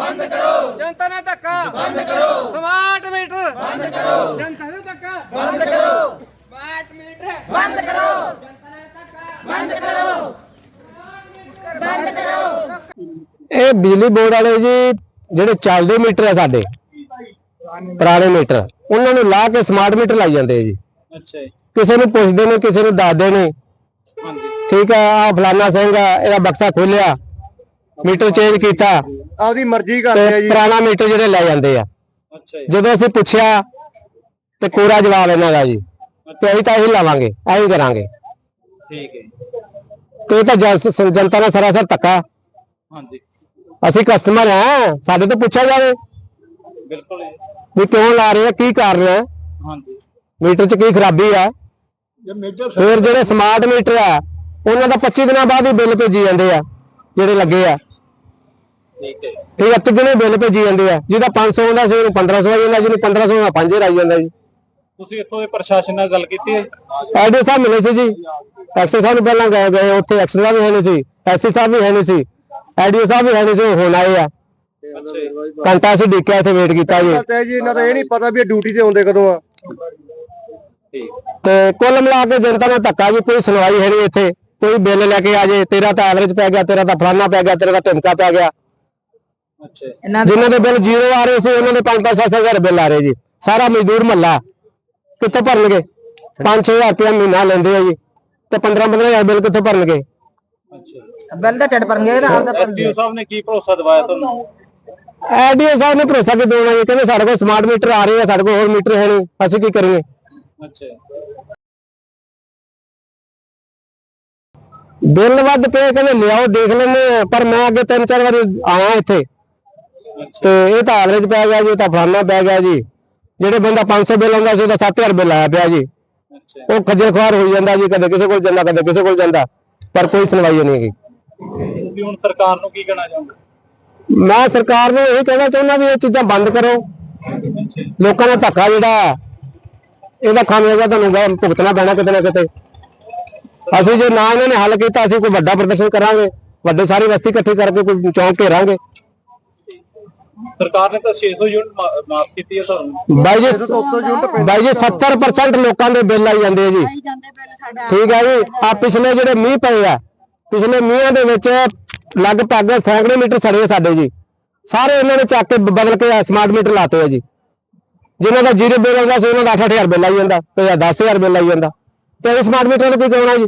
ਬੰਦ ਕਰੋ। ਜਨਤਾ ਨਾਲ ਧੱਕਾ। ਬੰਦ ਕਰੋ। Smart meter. ਬੰਦ ਕਰੋ। ਜਨਤਾ ਨਾਲ ਧੱਕਾ। ਬੰਦ ਕਰੋ। Smart meter. ਬੰਦ ਕਰੋ। ਜਨਤਾ ਨਾਲ ਧੱਕਾ। ਬੰਦ ਕਰੋ। ਬੰਦ ਕਰੋ। ਇਹ ਬਿਜਲੀ ਬੋਰਡ ਵਾਲੇ ਜੀ ਜਿਹੜੇ ਚੱਲਦੇ ਮੀਟਰ ਆ ਸਾਡੇ ਪੁਰਾਣੇ ਮੀਟਰ ਉਹਨਾਂ ਨੂੰ ਲਾ ਕੇ ਸਮਾਰਟ ਮੀਟਰ ਲਾਈ ਜਾਂਦੇ ਆ ਜੀ। ਅੱਛਾ ਜੀ। ਕਿਸੇ ਨੂੰ ਪੁੱਛਦੇ ਨੇ ਕਿਸੇ ਨੂੰ ਦੱਸਦੇ ਨੇ। ਠੀਕ ਆ ਆ ਫਲਾਨਾ ਸਿੰਘ ਆ ਇਹਦਾ ਬਕਸਾ ਖੋਲਿਆ ਮੀਟਰ ਚੇਂਜ ਕੀਤਾ। ਆਪਦੀ ਮਰਜ਼ੀ ਕਰਦੇ ਆ ਜੀ। ਪੁਰਾਣਾ ਮੀਟਰ ਜਿਹੜੇ ਲੈ ਜਾਂਦੇ ਆ। ਅੱਛਾ ਜੀ। ਜਦੋਂ ਅਸੀਂ ਪੁੱਛਿਆ ਤੇ ਕੋਰਾ ਜਵਾਬ ਇਹਨਾਂ ਦਾ ਜੀ। ਤੇ ਅਸੀਂ ਤਾਂ ਇਹੀ ਲਾਵਾਂਗੇ ਇਹੀ ਕਰਾਂਗੇ। ਠੀਕ ਹੈ ਜੀ। ਤੇ ਇਹ ਤਾਂ ਜਨ- ਸ- ਜਨਤਾ ਨਾਲ ਸਰਾਸਰ ਧੱਕਾ। ਹਾਂਜੀ। ਅਸੀਂ ਕਸਟਮਰ ਆ ਸਾਡੇ ਤੋਂ ਪੁੱਛਿਆ ਜਾਵੇ। ਬਿਲਕੁਲ ਜੀ। ਵੀ ਕਿਉਂ ਲਾ ਰਹੇ ਆ ਕੀ ਕਾਰਨ ਹੈ ਹਾਂਜੀ। ਮੀਟਰ 'ਚ ਕੀ ਖਰਾਬੀ ਆ? ਫਿਰ ਜਿਹੜੇ ਸਮਾਰਟ ਮੀਟਰ ਆ ਉਹਨਾਂ ਦਾ 25 ਦਿਨਾਂ ਬਾਅਦ ਹੀ ਬਿੱਲ ਭੇਜੀ ਜਾਂਦੇ ਆ ਜਿਹੜੇ ਲੱਗੇ ਆ। ਠੀਕ ਹੈ ਠੀਕ ਆ ਤਿੰਨੇ ਬਿੱਲ ਭੇਜੀ ਜਾਂਦੇ ਆ? ਜਿਹਦਾ 500 ਹੁੰਦਾ ਸੀ ਉਹਨੂੰ 1500 ਆਈ ਜਾਂਦਾ ਜਿਹਨੂੰ 1500 ਦਾ 5000 ਆਈ ਜਾਂਦਾ ਜੀ। ਤੁਸੀਂ ਇੱਥੋਂ ਦੇ ਪ੍ਰਸ਼ਾਸਨ ਨਾਲ ਗੱਲ ਕੀਤੀ ਹੈ ਐਡੀਓ ਸਾਹਿਬ ਮਿਲੇ ਸੀ ਜੀ। ਐਕਸਏ ਸਾਹਿਬ ਨੂੰ ਪਹਿਲਾਂ ਗਏ ਗਏ ਉੱਥੇ ਐਕਸਏ ਸਾਹਿਬ ਵੀ ਹੈ ਨਹੀਂ ਸੀ ਐਸਸੀ ਸਾਹਿਬ ਵੀ ਹੈ ਨਹੀਂ ਸੀ ਐਡੀਓ ਸਾਹਿਬ ਵੀ ਹੈ ਨਹੀਂ ਸੀ ਉਹ ਹੁਣ ਆਏ ਆ। ਘੰਟਾ ਅਸੀਂ ਡਿੱਕਿਆ ਇੱਥੇ ਵੇਟ ਕੀਤਾ ਜੀ। ਤੇ ਜੀ ਇਹਨਾਂ ਦਾ ਇਹ ਨਹੀਂ ਪਤਾ ਵੀ ਇਹ ਡਿਊਟੀ ਤੇ ਆਉਂਦੇ ਕਦੋਂ ਆ। ਠੀਕ। ਤੇ ਕੁੱਲ ਮਿਲਾ ਕੇ ਜਨਤਾ ਨਾਲ ਧੱਕਾ ਜੀ ਕੋਈ ਸੁਣਵਾਈ ਹੈ ਨਹੀਂ ਇੱਥੇ। ਕੋਈ ਬਿੱਲ ਲੈ ਕੇ ਆ ਜੇ ਤੇਰਾ ਤਾਂ ਐਵਰੇਜ ਪੈ ਗਿਆ ਤੇਰਾ ਤਾਂ ਫਲਾਨਾ ਪੈ ਗਿਆ ਤੇਰਾ ਤਾਂ ਧਮਕਾ ਪੈ ਗਿਆ। ਅੱਛਾ ਜੀ। ਜਿਨ੍ਹਾਂ ਦੇ ਬਿੱਲ ਜ਼ੀਰੋ ਆ ਰਹੇ ਸੀ ਉਹਨਾਂ ਦੇ 5-5 7-7 ਬਿੱਲ ਆ ਰਹੇ ਜੀ। ਸਾਰਾ ਮਜ਼ਦੂਰ ਮਹੱਲਾ ਕਿੱਥੋਂ ਭਰਨਗੇ? 5-6000 ਰੁਪਏ ਮਹੀਨਾ ਲੈਂਦੇ ਆ ਜੀ। ਤੇ 15-15000 ਬਿੱਲ ਕਿੱਥੋਂ ਭਰਨਗੇ? ਅੱਛਾ ਬਿੱਲ ਦਾ ਟੱਟ ਪਰਨਗੇ ਨਾ ਆਪਦਾ ਐਸਡੀਓ ਸਾਹਿਬ ਨੇ ਕੀ ਭਰੋਸਾ ਦਿਵਾਇਆ ਤੁਹਾਨੂੰ? ਐਡੀਓ ਸਾਹਿਬ ਨੇ ਭਰੋਸਾ ਕਿ ਦੇਣਾ ਜੀ? ਕਹਿੰਦੇ ਸਾਡੇ ਕੋਲ ਸਮਾਰਟ ਮੀਟਰ ਆ ਰਹੇ ਆ ਸਾਡੇ ਕੋਲ ਹੋਰ ਮੀਟਰ ਹੈ ਨਹੀਂ ਅਸੀਂ ਕੀ ਕਰੀਏ? ਅੱਛਾ। ਬਿੱਲ ਵੱਧ ਪਏ ਕਹਿੰਦੇ ਲਿਆਓ ਦੇਖ ਲੈਂਦੇ ਆ। ਪਰ ਮੈਂ ਅੱਗੇ ਤਿੰਨ ਚਾਰ ਵਾਰੀ ਆਇਆ ਇੱਥੇ। ਤੇ ਇਹ ਤਾਂ ਐਵਰੇਜ ਪੈ ਗਿਆ ਜੀ ਇਹ ਤਾਂ ਫਲਾਨਾ ਪੈ ਗਿਆ ਜੀ। ਜਿਹੜੇ ਬੰਦਾ 500 ਬਿੱਲ ਆਉਂਦਾ ਸੀ ਉਹਦਾ 7000 ਬਿੱਲ ਆਇਆ ਪਿਆ ਜੀ। ਉਹ ਖੱਜਲ ਖੁਆਰ ਹੋਈ ਜਾਂਦਾ ਜੀ ਕਦੇ ਕਿਸੇ ਕੋਲ ਜਾਂਦਾ ਕਦੇ ਕਿਸੇ ਕੋਲ ਜਾਂਦਾ ਪਰ ਕੋਈ ਸੁਣਵਾਈ ਨਹੀਂ ਹੈਗੀ। ਤੁਸੀਂ ਹੁਣ ਸਰਕਾਰ ਨੂੰ ਕੀ ਕਹਿਣਾ ਚਾਹੋਗੇ? ਮੈਂ ਸਰਕਾਰ ਨੂੰ ਇਹ ਕਹਿਣਾ ਚਾਹੁੰਦਾ ਵੀ ਇਹ ਚੀਜ਼ਾਂ ਬੰਦ ਕਰੋ। ਲੋਕਾਂ ਦਾ ਧੱਕਾ ਜਿਹੜਾ ਇਹਦਾ ਖਾਮਿਆਜ਼ਾ ਤੁਹਾਨੂੰ ਗਾ- ਭੁਗਤਣਾ ਪੈਣਾ ਕਿਤੇ ਨਾ ਕਿਤੇ। ਅਸੀਂ ਜੇ ਨਾ ਇਹਨਾਂ ਨੇ ਹੱਲ ਕੀਤਾ ਅਸੀਂ ਕੋਈ ਵੱਡਾ ਪ੍ਰਦਰਸ਼ਨ ਕਰਾਂਗੇ ਵੱਡੇ ਸਾਰੀ ਬਸਤੀ ਇਕੱਠੀ ਕਰਕੇ ਕੋਈ ਚੌਂਕ ਘੇਰਾਂਗੇ। ਸਰਕਾਰ ਨੇ ਤਾਂ 600 ਯੂਨਿਟ ਮਾਫ ਕੀਤੀ ਹੈ ਤੁਹਾਨੂੰ ਬਾਈ ਜੀ ਬਾਈ ਜੀ 70% ਲੋਕਾਂ ਦੇ ਬਿੱਲ ਆਈ ਜਾਂਦੇ ਆ ਜੀ। ਠੀਕ ਹੈ ਜੀ ਆ ਪਿਛਲੇ ਜਿਹੜੇ ਮੀਂਹ ਪਏ ਆ ਪਿਛਲੇ ਮੀਂਹਾਂ ਦੇ ਵਿੱਚ ਲਗਭਗ ਸੈਂਕੜੇ ਮੀਟਰ ਸੜੇ ਸਾਡੇ ਜੀ। ਸਾਰੇ ਇਹਨਾਂ ਨੇ ਚੱਕ ਕੇ ਬਦਲ ਕੇ ਸਮਾਰਟ ਮੀਟਰ ਲਾਤੇ ਆ ਜੀ। ਜਿਨ੍ਹਾਂ ਦਾ ਜ਼ੀਰੋ ਬਿੱਲ ਆਉਂਦਾ ਸੀ ਉਹਨਾਂ ਦਾ 8000 ਬਿੱਲ ਆਈ ਜਾਂਦਾ ਤੇ 10000 ਬਿੱਲ ਆਈ ਜਾਂਦਾ। ਤੇ ਸਮਾਰਟ ਮੀਟਰ ਨੂੰ ਕੀ ਕਹਣਾ ਜੀ?